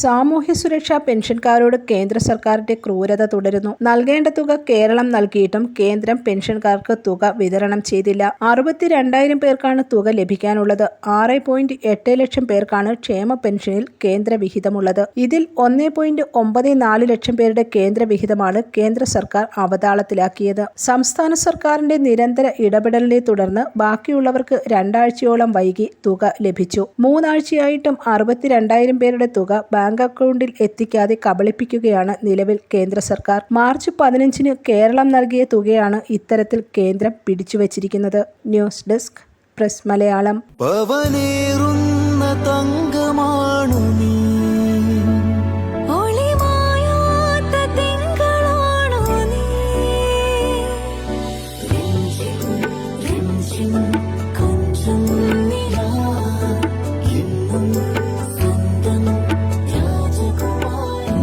സാമൂഹ്യ സുരക്ഷാ പെൻഷൻകാരോട് കേന്ദ്ര സർക്കാരിന്റെ ക്രൂരത തുടരുന്നു. നൽകേണ്ട തുക കേരളം നൽകിയിട്ടും കേന്ദ്രം പെൻഷൻകാർക്ക് തുക വിതരണം ചെയ്തില്ല. അറുപത്തിരണ്ടായിരം പേർക്കാണ് തുക ലഭിക്കാനുള്ളത്. ആറ് പോയിന്റ് എട്ട് ലക്ഷം പേർക്കാണ് ക്ഷേമ പെൻഷനിൽ കേന്ദ്ര വിഹിതമുള്ളത്. ഇതിൽ ഒന്നേ പോയിന്റ് ഒമ്പത് നാല് ലക്ഷം പേരുടെ കേന്ദ്ര വിഹിതമാണ് കേന്ദ്ര സർക്കാർ അവതാളത്തിലാക്കിയത്. സംസ്ഥാന സർക്കാരിന്റെ നിരന്തര ഇടപെടലിനെ തുടർന്ന് ബാക്കിയുള്ളവർക്ക് രണ്ടാഴ്ചയോളം വൈകി തുക ലഭിച്ചു. മൂന്നാഴ്ചയായിട്ടും അറുപത്തിരണ്ടായിരം പേരുടെ തുക ബാങ്ക് അക്കൗണ്ടിൽ എത്തിക്കാതെ കബളിപ്പിക്കുകയാണ് നിലവിൽ കേന്ദ്ര സർക്കാർ. മാർച്ച് പതിനഞ്ചിന് കേരളം നൽകിയ തുകയാണ് ഇത്തരത്തിൽ കേന്ദ്രം പിടിച്ചുവച്ചിരിക്കുന്നത്. News desk press Malayalam. തങ്കമാണു നീ. ഒളിമായാത്ത